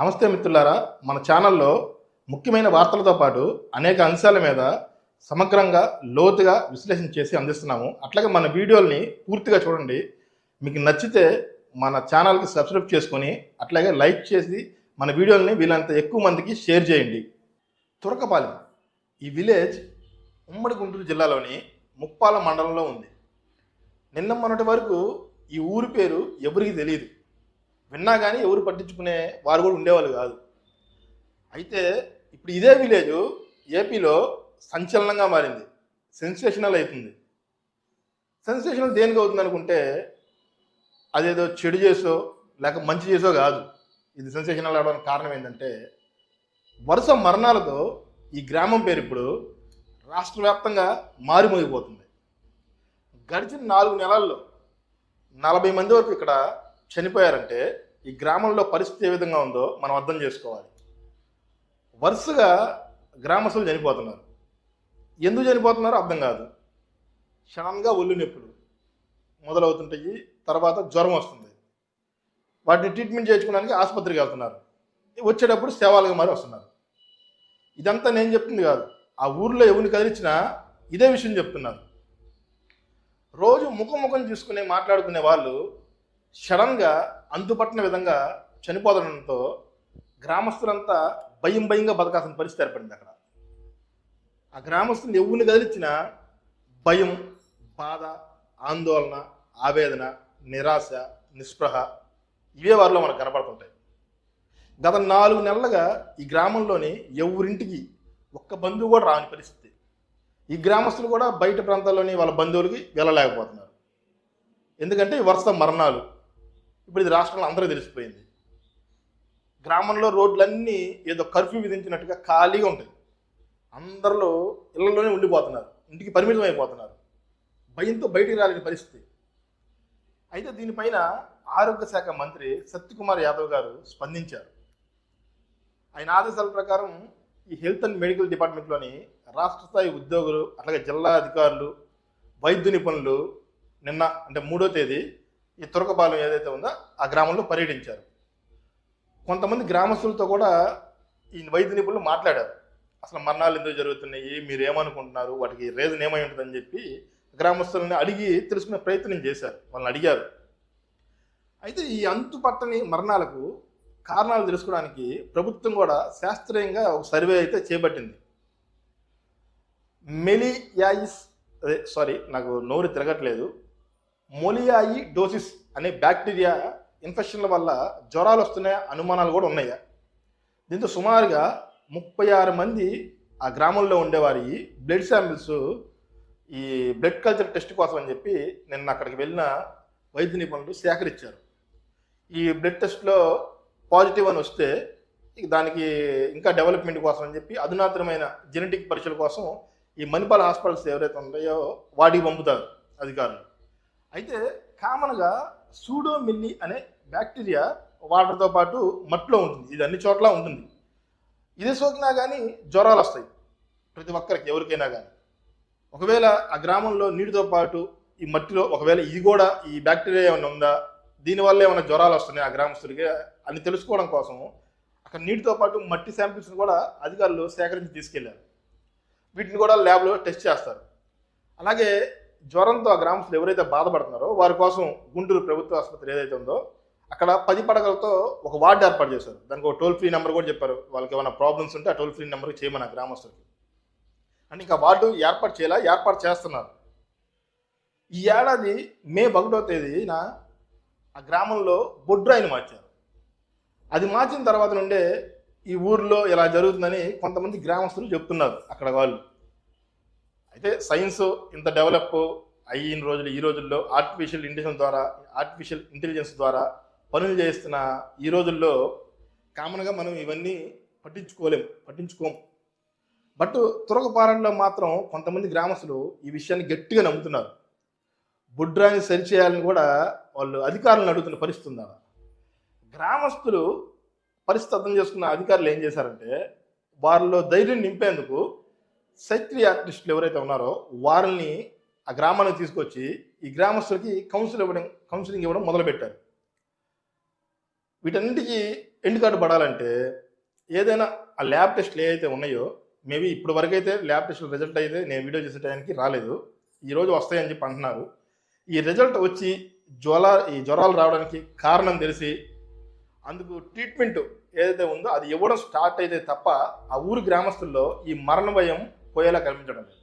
నమస్తే మిత్రులారా మన ఛానల్లో ముఖ్యమైన వార్తలతో పాటు అనేక అంశాల మీద సమగ్రంగా లోతుగా విశ్లేషణ చేసి అందిస్తున్నాము. అట్లాగే మన వీడియోల్ని పూర్తిగా చూడండి. మీకు నచ్చితే మన ఛానల్కి సబ్స్క్రైబ్ చేసుకొని అట్లాగే లైక్ చేసి మన వీడియోల్ని వీళ్ళంత ఎక్కువ మందికి షేర్ చేయండి. తురకపాలెం ఈ విలేజ్ ఉమ్మడి గుంటూరు జిల్లాలోని ముప్పాల మండలంలో ఉంది. నిన్న మొన్నటి వరకు ఈ ఊరి పేరు ఎవరికి తెలియదు. విన్నా కానీ ఎవరు పట్టించుకునే వారు కూడా ఉండేవాళ్ళు కాదు. అయితే ఇప్పుడు ఇదే విలేజ్ ఏపీలో సంచలనంగా మారింది. సెన్సేషనల్ అవుతుంది సెన్సేషనల్ దేనికి అవుతుంది అనుకుంటే అదేదో చెడు చేసో లేక మంచి చేసో కాదు. ఇది సెన్సేషనల్ అవడానికి కారణం ఏంటంటే వరుస మరణాలతో ఈ గ్రామం పేరు ఇప్పుడు రాష్ట్ర వ్యాప్తంగా మారిమోగిపోతుంది. గడిచిన నాలుగు నెలల్లో నలభై మంది వరకు ఇక్కడ చనిపోయారంటే ఈ గ్రామంలో పరిస్థితి ఏ విధంగా ఉందో మనం అర్థం చేసుకోవాలి. వరుసగా గ్రామస్తులు చనిపోతున్నారు. ఎందుకు చనిపోతున్నారో అర్థం కాదు. క్షణంగా ఒళ్ళు నొప్పులు మొదలవుతుంటాయి తర్వాత జ్వరం వస్తుంది. వాటిని ట్రీట్మెంట్ చేయించుకోవడానికి ఆసుపత్రికి వెళ్తున్నారు. వచ్చేటప్పుడు సేవాలుగా మారి వస్తున్నారు. ఇదంతా నేను చెప్తుంది కాదు. ఆ ఊర్లో ఎవరిని కదిలించినా ఇదే విషయం చెప్తున్నారు. రోజు ముఖం ముఖం చూసుకునే మాట్లాడుకునే వాళ్ళు సడన్గా అంతుపట్టిన విధంగా చనిపోతుండడంతో గ్రామస్తులంతా భయం భయంగా బతకాల్సిన పరిస్థితి ఏర్పడింది అక్కడ. ఆ గ్రామస్తులు ఎవరిని కదిలిచ్చినా భయం బాధ ఆందోళన ఆవేదన నిరాశ నిస్పృహ ఇవే వారిలో మనకు కనపడుతుంటాయి. గత నాలుగు నెలలుగా ఈ గ్రామంలోని ఎవరింటికి ఒక్క బంధువు కూడా రాని పరిస్థితి. ఈ గ్రామస్తులు కూడా బయట ప్రాంతాల్లోని వాళ్ళ బంధువులకి వెళ్ళలేకపోతున్నారు. ఎందుకంటే ఈ వరుస మరణాలు. ఇప్పుడు ఇది రాష్ట్రంలో అందరూ తెలిసిపోయింది. గ్రామంలో రోడ్లన్నీ ఏదో కర్ఫ్యూ విధించినట్టుగా ఖాళీగా ఉంటాయి. అందరిలో ఇళ్ళలోనే ఉండిపోతున్నారు. ఇంటికి పరిమితం అయిపోతున్నారు భయంతో బయటికి రాలేని పరిస్థితి. అయితే దీనిపైన ఆరోగ్య శాఖ మంత్రి సత్యకుమార్ యాదవ్ గారు స్పందించారు. ఆయన ఆదేశాల ప్రకారం ఈ హెల్త్ అండ్ మెడికల్ డిపార్ట్మెంట్లోని రాష్ట్ర స్థాయి ఉద్యోగులు అలాగే జిల్లా అధికారులు వైద్య నిపుణులు నిన్న అంటే మూడో తేదీ ఈ తురకపాలెం ఏదైతే ఉందో ఆ గ్రామంలో పర్యటించారు. కొంతమంది గ్రామస్తులతో కూడా ఈ వైద్య నిపుణులు మాట్లాడారు. అసలు మరణాలు ఎందుకు జరుగుతున్నాయి? మీరు ఏమనుకుంటున్నారు? వాటికి రీజన్ ఏమై ఉంటుందని చెప్పి గ్రామస్తులని అడిగి తెలుసుకునే ప్రయత్నం చేశారు. వాళ్ళని అడిగారు. అయితే ఈ అంతుపట్టని మరణాలకు కారణాలు తెలుసుకోవడానికి ప్రభుత్వం కూడా శాస్త్రీయంగా ఒక సర్వే అయితే చేపట్టింది. మెలియాయిస్ అదే సారీ నాకు నోరు తిరగట్లేదు. మొలియాయి డోసిస్ అనే బ్యాక్టీరియా ఇన్ఫెక్షన్ల వల్ల జ్వరాలు వస్తున్నాయి? అనుమానాలు కూడా ఉన్నాయి? దీంతో సుమారుగా ముప్పై ఆరు మంది ఆ గ్రామంలో ఉండేవారి. బ్లడ్ శాంపిల్స్ ఈ బ్లడ్ కల్చర్ టెస్ట్ కోసం అని చెప్పి నిన్న అక్కడికి వెళ్ళిన వైద్య నిపుణులు సేకరించారు. ఈ బ్లడ్ టెస్ట్లో పాజిటివ్ అని వస్తే ఇక దానికి ఇంకా డెవలప్మెంట్ కోసం అని చెప్పి అధునాతనమైన జెనెటిక్ పరీక్షల కోసం ఈ మణిపాల్ హాస్పిటల్స్ ఎవరైతే ఉన్నాయో వాటికి పంపుతారు అధికారులు. అయితే కామన్గా సూడోమిల్లి అనే బ్యాక్టీరియా వాటర్తో పాటు మట్టిలో ఉంటుంది. ఇది అన్ని చోట్ల ఉంటుంది. ఇది సోకినా కానీ జ్వరాలు వస్తాయి ప్రతి ఒక్కరికి ఎవరికైనా కానీ ఒకవేళ ఆ గ్రామంలో నీటితో పాటు ఈ మట్టిలో ఒకవేళ ఇది కూడా ఈ బ్యాక్టీరియా ఏమైనా ఉందా? దీనివల్ల ఏమైనా జ్వరాలు వస్తున్నాయి ఆ గ్రామస్తుడికి అని తెలుసుకోవడం కోసం అక్కడ నీటితో పాటు మట్టి శాంపిల్స్ని కూడా అధికారులు సేకరించి తీసుకెళ్ళారు. వీటిని కూడా ల్యాబ్లో టెస్ట్ చేస్తారు. అలాగే జ్వరంతో ఆ గ్రామస్తులు ఎవరైతే బాధపడుతున్నారో వారి కోసం గుంటూరు ప్రభుత్వ ఆసుపత్రి ఏదైతే ఉందో అక్కడ పది పడగలతో ఒక వార్డు ఏర్పాటు చేశారు. దానికి ఒక టోల్ ఫ్రీ నెంబర్ కూడా చెప్పారు. వాళ్ళకి ఏమైనా ప్రాబ్లమ్స్ ఉంటే ఆ టోల్ ఫ్రీ నెంబర్కి చేయమని ఆ గ్రామస్తులకి. అంటే ఇంకా వార్డు ఏర్పాటు చేయాలా ఏర్పాటు చేస్తున్నారు. ఈ ఏడాది మే ఒకటో తేదీన ఆ గ్రామంలో బొడ్రాయిని మార్చారు. అది మార్చిన తర్వాత నుండే ఈ ఊర్లో ఇలా జరుగుతుందని కొంతమంది గ్రామస్తులు చెప్తున్నారు అక్కడ వాళ్ళు. అయితే సైన్స్ ఇంత డెవలప్ అయిన రోజులు ఈ రోజుల్లో ఆర్టిఫిషియల్ ఇంటెలిజెన్స్ ద్వారా ఆర్టిఫిషియల్ ఇంటెలిజెన్స్ ద్వారా పనులు చేస్తున్న ఈ రోజుల్లో కామన్గా మనం ఇవన్నీ పట్టించుకోలేం పట్టించుకోం. బట్ తురకపారంలో మాత్రం కొంతమంది గ్రామస్తులు ఈ విషయాన్ని గట్టిగా నమ్ముతున్నారు. బుడ్రాన్ని సరిచేయాలని కూడా వాళ్ళు అధికారులను అడుగుతున్న పరిస్థితి ఉందా? గ్రామస్తులు పరిస్థితి అర్థం చేసుకున్న అధికారులు ఏం చేశారంటే వారిలో ధైర్యం నింపేందుకు సైక్రియాట్రిస్టులు ఎవరైతే ఉన్నారో వారిని ఆ గ్రామానికి తీసుకొచ్చి ఈ గ్రామస్తులకి కౌన్సిల్ ఇవ్వడం కౌన్సిలింగ్ ఇవ్వడం మొదలుపెట్టారు. వీటన్నిటికీ ఎండ్ కార్డు పడాలంటే ఏదైనా ఆ ల్యాబ్ టెస్ట్లు ఏవైతే ఉన్నాయో మేబీ ఇప్పటి వరకు అయితే ల్యాబ్ టెస్ట్ రిజల్ట్ అయితే నేను వీడియో చేసే టైంకి రాలేదు. ఈరోజు వస్తాయని చెప్పి అంటున్నారు. ఈ రిజల్ట్ వచ్చి జ్వర ఈ జ్వరాలు రావడానికి కారణం తెలిసి అందుకు ట్రీట్మెంట్ ఏదైతే ఉందో అది ఇవ్వడం స్టార్ట్ అయితే తప్ప ఆ ఊరు గ్రామస్తుల్లో ఈ మరణ భయం Voy a la Carmen Jordana.